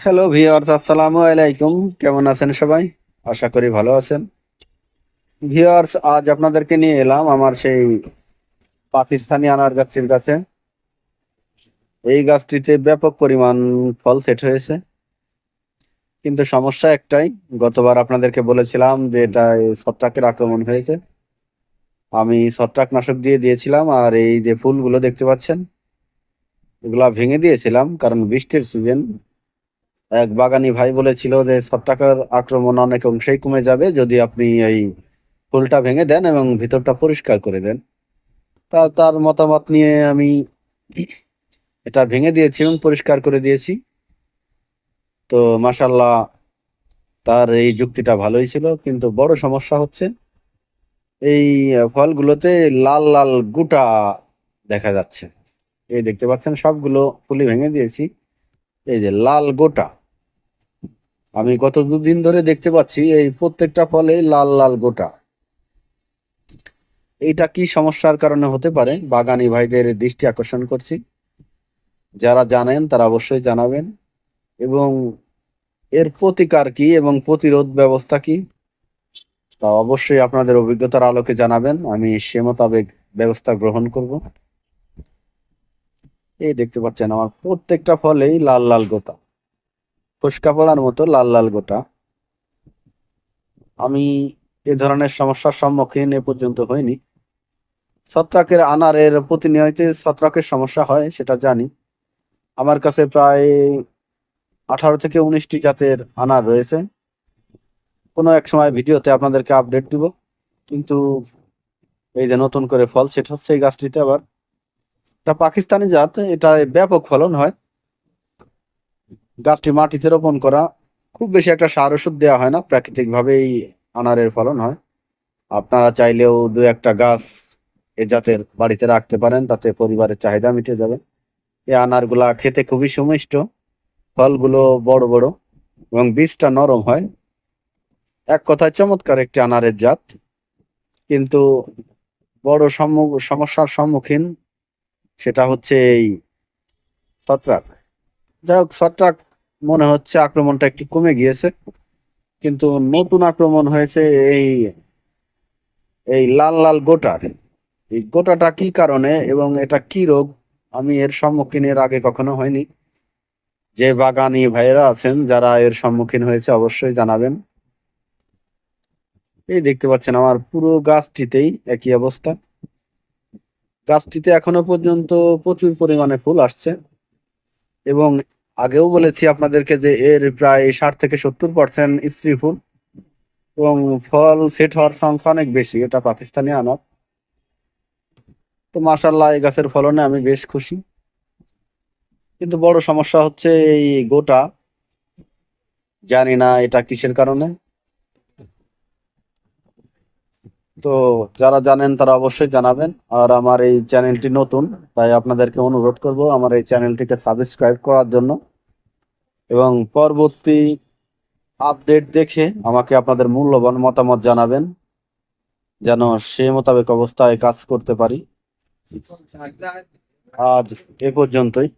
Hello viewers আসসালামু আলাইকুম। কেমন আছেন সবাই? আশা করি ভালো আছেন। ভিওয়ার্স আজ আপনাদেরকে নিয়ে এলাম আমার সেই পাকিস্তানি আনার গাছটির কাছে এই গাছটিতে ব্যাপক পরিমাণ ফল সেট হয়েছে। কিন্তু সমস্যা একটাই, গতবার আপনাদেরকে বলেছিলাম যে এটা ছত্রাকের আক্রমণ হয়েছে। আমি ছত্রাকনাশক দিয়ে দিয়েছিলাম আর এই যে ফুলগুলো দেখতে পাচ্ছেন, এগুলা ভেঙে দিয়েছিলাম কারণ বৃষ্টির সিজন এক বাগানি ভাই বলেছিল যে ছত্রাকের আক্রমণ অনেক অংশেই কমে যাবে যদি আপনি এই ফুলটা ভেঙে দেন এবং ভিতরটা পরিষ্কার করে দেন। তা, তার মতামত নিয়ে আমি এটা ভেঙে দিয়েছি এবং পরিষ্কার করে দিয়েছি। তো মাসাল্লাহ তার এই যুক্তিটা ভালোই ছিল, কিন্তু বড় সমস্যা হচ্ছে, এই ফলগুলোতে লাল লাল গুটা দেখা যাচ্ছে। এই দেখতে পাচ্ছেন, সবগুলো ফুলি ভেঙে দিয়েছি। এই যে লাল গোটা আমি গত দুদিন ধরে দেখতে পাচ্ছি এই প্রত্যেকটা ফলে লাল লাল গোটা। এইটা কি সমস্যার কারণে হতে পারে? বাগানি ভাইদের দৃষ্টি আকর্ষণ করছি। যারা জানেন তারা অবশ্যই জানাবেন। এবং এর প্রতিকার কি এবং প্রতিরোধ ব্যবস্থা কি, তা অবশ্যই আপনাদের অভিজ্ঞতার আলোকে জানাবেন। আমি সে মোতাবেক ব্যবস্থা গ্রহণ করব। এই দেখতে পাচ্ছেন আমার প্রত্যেকটা ফলেই লাল লাল গোটা। ফুসকা পড়ার মতো লাল লাল গোটা। আমি এ ধরনের সমস্যার সম্মুখীন এ পর্যন্ত হইনি। ছত্রাকের আনারের প্রতিনিয়ত ছত্রাকের সমস্যা হয়, সেটা জানি। আমার কাছে প্রায় আঠারো থেকে উনিশটি জাতের আনার রয়েছে। কোনো এক সময় ভিডিওতে আপনাদেরকে আপডেট দিব, কিন্তু এই যে নতুন করে ফল, সেট হচ্ছে এই গাছটিতে আবার। এটা পাকিস্তানি জাত, এটা ব্যাপক ফলন হয়। গাছটি মাটিতে রোপণ করা খুব বেশি একটা সার ওষুধ দেওয়া হয় না, প্রাকৃতিকভাবেই আনারের ফলন হয়। আপনারা চাইলেও দু একটা গাছ এ জাতের বাড়িতে রাখতে পারেন, তাতে পরিবারের চাহিদা মিটে যাবে। এই আনারগুলা খেতে খুবই সুমিষ্ট, ফলগুলো বড় বড় এবং বীজটা নরম হয়। এক কথায় চমৎকার একটি আনারের জাত, কিন্তু বড় সমস্যার সম্মুখীন সেটা হচ্ছে এই ছত্রাক। যাই হোক, ছত্রাক মনে হচ্ছে আক্রমণটা একটু কমে গিয়েছে। কিন্তু নতুন আক্রমণ হয়েছে এই এই লাল লাল গোটার এই গোটাটা কি কারণে এবং এটা কি রোগ? আমি এর সম্মুখীন এর আগে কখনো হয়নি। যে বাগানি ভাইয়েরা আছেন, যারা এর সম্মুখীন হয়েছে অবশ্যই জানাবেন। এই দেখতে পাচ্ছেন আমার পুরো গাছটিতেই একই অবস্থা। গাছটিতে এখনও পর্যন্ত প্রচুর পরিমাণে ফুল আসছে এবং আগেও বলেছি আপনাদেরকে যে এর প্রায় ষাট থেকে সত্তর পার্সেন্ট স্ত্রী ফুল এবং ফল সেট হওয়ার সংখ্যা অনেক বেশি, এটা পাকিস্তানি আনার। তো মাসাল্লাহ এই গাছের ফলনে আমি বেশ খুশি। কিন্তু বড় সমস্যা হচ্ছে এই গোটা, জানি না এটা কিসের কারণে। তো যারা জানেন তারা অবশ্যই জানাবেন। আর আমার এই চ্যানেলটি নতুন, তাই আপনাদেরকে অনুরোধ করব আমার এই চ্যানেলটিকে সাবস্ক্রাইব করার জন্য। এবং পরবর্তী আপডেট দেখে আমাকে আপনাদের মূল্যবান মতামত জানাবেন, যেন সে মোতাবেক অবস্থায় কাজ করতে পারি। আজ এ পর্যন্তই।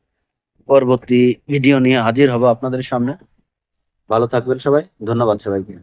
পরবর্তী ভিডিও নিয়ে হাজির হব আপনাদের সামনে। ভালো থাকবেন সবাই। ধন্যবাদ সবাইকে।